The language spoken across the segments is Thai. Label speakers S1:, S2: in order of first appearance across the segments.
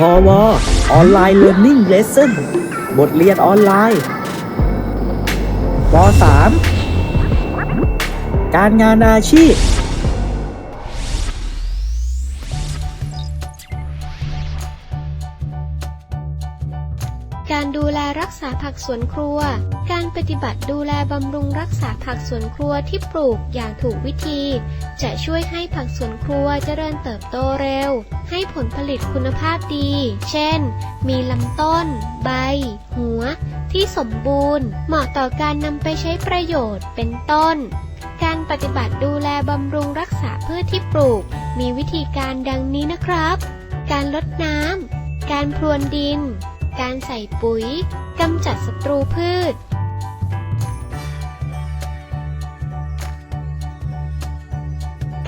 S1: พอวออนไลน์เรียนนิ่งเลสเซ่นบทเรียนออนไลน์ป .3 การงานอาชีพ
S2: การดูแลรักษาผักสวนครัว การปฏิบัติดูแลบำรุงรักษาผักสวนครัวที่ปลูกอย่างถูกวิธี จะช่วยให้ผักสวนครัวเจริญเติบโตเร็ว ให้ผลผลิตคุณภาพดี เช่น มีลำต้น ใบ หัว ที่สมบูรณ์ เหมาะต่อการนำไปใช้ประโยชน์เป็นต้น การปฏิบัติดูแลบำรุงรักษาพืชที่ปลูก มีวิธีการดังนี้นะครับ การลดน้ำการพรวนดิน การใส่ปุ๋ยกำจัดศัตรูพืช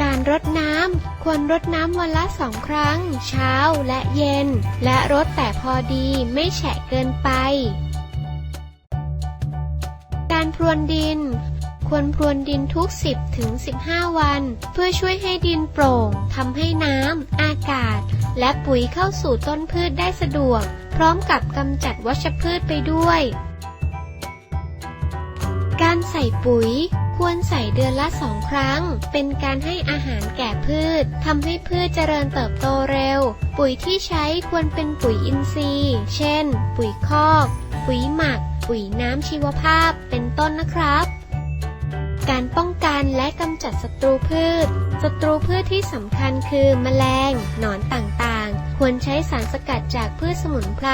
S2: การรดน้ำควรรดน้ำวันละสองครั้ง เช้าและเย็น และรดแต่พอดีไม่แฉะเกินไป การพรวนดิน ควรพรวนดินทุก 10ถึง15 วัน เพื่อช่วยให้ดินโปร่งทำให้น้ำอากาศ และปุ๋ยเข้าสู่ต้นพืชได้สะดวก พร้อมกับกำจัดวัชพืชไปด้วย การใส่ปุ๋ยควรใส่เดือนละสองครั้ง เป็นการให้อาหารแก่พืชทำให้พืชเจริญเติบโตเร็ว ปุ๋ยที่ใช้ควรเป็นปุ๋ยอินทรีย์ เช่น ปุ๋ยคอก ปุ๋ยหมัก ปุ๋ยน้ำชีวภาพ เป็นต้นนะครับ การป้องกันและกำจัดศัตรูพืช ศัตรูพืชที่สำคัญคือแมลง หนอนต่างๆ ควรใช้สารสกัดจากพืชสมุนไพร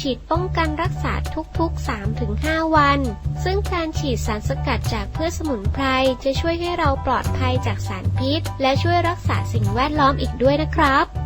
S2: ฉีดป้องกันรักษาทุกๆ 3-5 วัน ซึ่งการฉีดสารสกัดจากพืชสมุนไพร จะช่วยให้เราปลอดภัยจากสารพิษ และช่วยรักษาสิ่งแวดล้อมอีกด้วยนะครับ